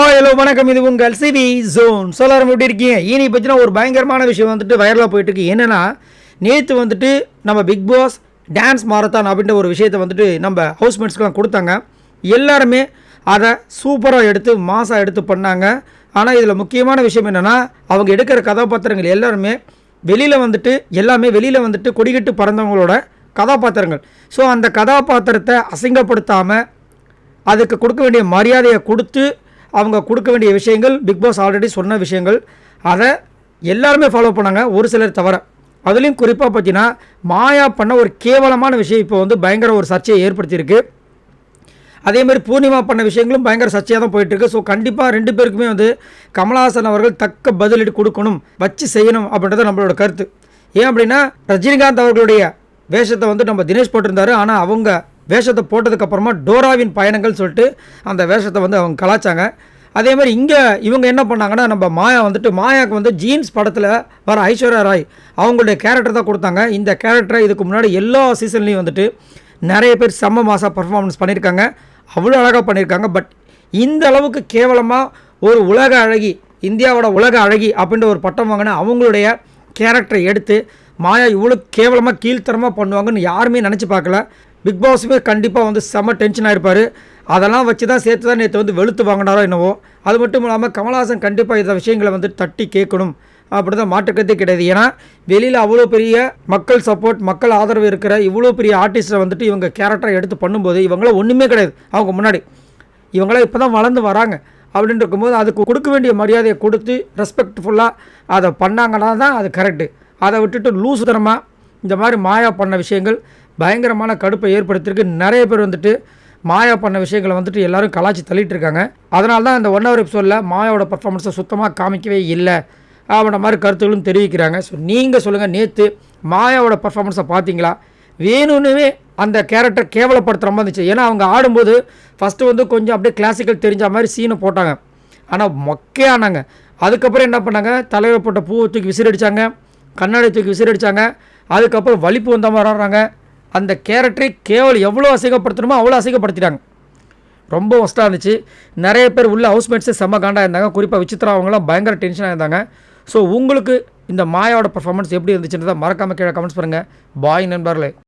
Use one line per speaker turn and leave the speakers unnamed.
Hi hello வணக்கம். இது உங்கள் சிவி ஜோன். சொல்லாரம் எப்படி இருக்கீங்க? இனி பற்றினா ஒரு பயங்கரமான விஷயம் வந்துட்டு வைரலாக போயிட்டு இருக்கு. என்னென்னா நேற்று வந்துட்டு நம்ம பிக் பாஸ் டான்ஸ் மாரத்தான் அப்படின்ற ஒரு விஷயத்தை வந்துட்டு நம்ம ஹவுஸ்மேட்ஸ்க்கெலாம் கொடுத்தாங்க. எல்லாருமே அதை சூப்பராக எடுத்து மாசாக எடுத்து பண்ணாங்க. ஆனால் இதில் முக்கியமான விஷயம் என்னென்னா அவங்க எடுக்கிற கதாபாத்திரங்கள் எல்லாருமே வெளியில் வந்துட்டு எல்லாமே வெளியில் வந்துட்டு கொடிகட்டு பறந்தவங்களோட கதாபாத்திரங்கள். ஸோ அந்த கதாபாத்திரத்தை அசிங்கப்படுத்தாமல் அதுக்கு கொடுக்க வேண்டிய மரியாதையை கொடுத்து அவங்க கொடுக்க வேண்டிய விஷயங்கள் பிக் பாஸ் ஆல்ரெடி சொன்ன விஷயங்கள் அதை எல்லாருமே ஃபாலோ பண்ணாங்க. ஒரு சிலர் தவிர அதுலேயும் குறிப்பாக பார்த்தீங்கன்னா மாயா பண்ண ஒரு கேவலமான விஷயம் இப்போ வந்து பயங்கர ஒரு சர்ச்சையை ஏற்படுத்தியிருக்கு. அதேமாதிரி பூர்ணிமா பண்ண விஷயங்களும் பயங்கர சர்ச்சையாக தான் போயிட்டுருக்கு ஸோ கண்டிப்பாக ரெண்டு பேருக்குமே வந்து கமலஹாசன் அவர்கள் தக்க பதிலடி கொடுக்கணும் வச்சு செய்யணும் அப்படின்றது நம்மளோட கருத்து. ஏன் அப்படின்னா ரஜினிகாந்த் அவர்களுடைய வேஷத்தை வந்து நம்ம தினேஷ் போட்டிருந்தாரு. ஆனால் அவங்க வேஷத்தை போட்டதுக்கப்புறமா டோராவின் பயணங்கள் சொல்லிட்டு அந்த வேஷத்தை வந்து அவங்க கலாச்சாங்க. அதே மாதிரி இங்கே இவங்க என்ன பண்ணாங்கன்னா நம்ம மாயா வந்துட்டு மாயாவுக்கு வந்து ஜீன்ஸ் படத்தில் வர ஐஸ்வர்யா ராய் அவங்களுடைய கேரக்டர் தான் கொடுத்தாங்க. இந்த கேரக்டரை இதுக்கு முன்னாடி எல்லா சீசன்லேயும் வந்துட்டு நிறைய பேர் செம்ம மாசாக பர்ஃபார்மன்ஸ் பண்ணியிருக்காங்க. அவ்வளோ அழகாக பண்ணியிருக்காங்க. பட் இந்த அளவுக்கு கேவலமாக ஒரு உலக அழகி இந்தியாவோட உலக அழகி அப்படின்ற ஒரு பட்டம் வாங்கின அவங்களுடைய கேரக்டரை எடுத்து மாயா இவ்வளோ கேவலமாக கீழ்த்தரமாக பண்ணுவாங்கன்னு யாருமே நினச்சி பார்க்கல. பிக் பாஸுமே கண்டிப்பாக வந்து செம்ம டென்ஷன் ஆகிருப்பார் அதெல்லாம் வச்சு தான் சேர்த்து தான் நேற்று வந்து வெளுத்து வாங்கினாரோ என்னவோ. அது மட்டும் இல்லாமல் கமல்ஹாசன் கண்டிப்பாக இந்த விஷயங்களை வந்து தட்டி கேட்கணும். அப்படி தான் மாற்றுக்கிறதே கிடையாது. ஏன்னா வெளியில் அவ்வளோ பெரிய மக்கள் சப்போர்ட் மக்கள் ஆதரவு இருக்கிற இவ்வளோ பெரிய ஆர்டிஸ்ட்டை வந்துட்டு இவங்க கேரக்டரை எடுத்து பண்ணும்போது இவங்களாம் ஒன்றுமே கிடையாது. அவங்க முன்னாடி. இவங்களாம் இப்போ தான் வளர்ந்து வராங்க. அப்படின்னு இருக்கும்போது அதுக்கு கொடுக்க வேண்டிய மரியாதையை கொடுத்து ரெஸ்பெக்ட்ஃபுல்லாக அதை பண்ணாங்கன்னா தான் அது கரெக்டு அதை விட்டுட்டு லூசுதனமாக இந்த மாதிரி மாயா பண்ண விஷயங்கள் பயங்கரமான கடுப்பை ஏற்படுத்தியிருக்கு. நிறைய பேர் வந்துட்டு மாயா பண்ண விஷயங்களை வந்துட்டு எல்லாரும் கலாச்சி தள்ளிட்டு இருக்காங்க. அதனால தான் இந்த ஒன் ஹவர் எபிசோடில் மாயாவோட பர்ஃபார்மன்ஸை சுத்தமாக காமிக்கவே இல்லை அப்படின்ற மாதிரி கருத்துகளும் தெரிவிக்கிறாங்க. ஸோ நீங்கள் சொல்லுங்கள் நேற்று மாயாவோட பர்ஃபார்மன்ஸை பார்த்தீங்களா வேணும்னுவே அந்த கேரக்டர் கேவலப்படுத்துகிற மாதிரி இருந்துச்சு. ஏன்னா அவங்க ஆடும்போது ஃபஸ்ட்டு வந்து கொஞ்சம் அப்படியே கிளாசிக்கல் தெரிஞ்ச மாதிரி சீனை போட்டாங்க. ஆனால் மொக்கையானாங்க. அதுக்கப்புறம் என்ன பண்ணாங்க? தலைவர் போட்ட பூவை தூக்கி விசிறடிச்சாங்க. கண்ணாடி தூக்கி விசிறடிச்சாங்க. அதுக்கப்புறம் வலிப்பு வந்த மாதிரி ஆடுறாங்க. அந்த கேரக்டரை கேவல் எவ்வளோ அசிங்கப்படுத்தணுமோ அவ்வளோ அசிங்கப்படுத்திட்டாங்க. ரொம்ப ஒஸ்ட்டாக இருந்துச்சு. நிறைய பேர் உள்ள ஹவுஸ்மேட்ஸே செம்ம காண்டாக இருந்தாங்க. குறிப்பாக விசித்ரா அவங்களாம் பயங்கர டென்ஷனாக இருந்தாங்க. ஸோ உங்களுக்கு இந்த மாயாவோட பர்ஃபார்மன்ஸ் எப்படி இருந்துச்சுன்றதை மறக்காமல் கீழே கமெண்ட்ஸ் பண்ணுங்கள் பாய் நண்பர்களே.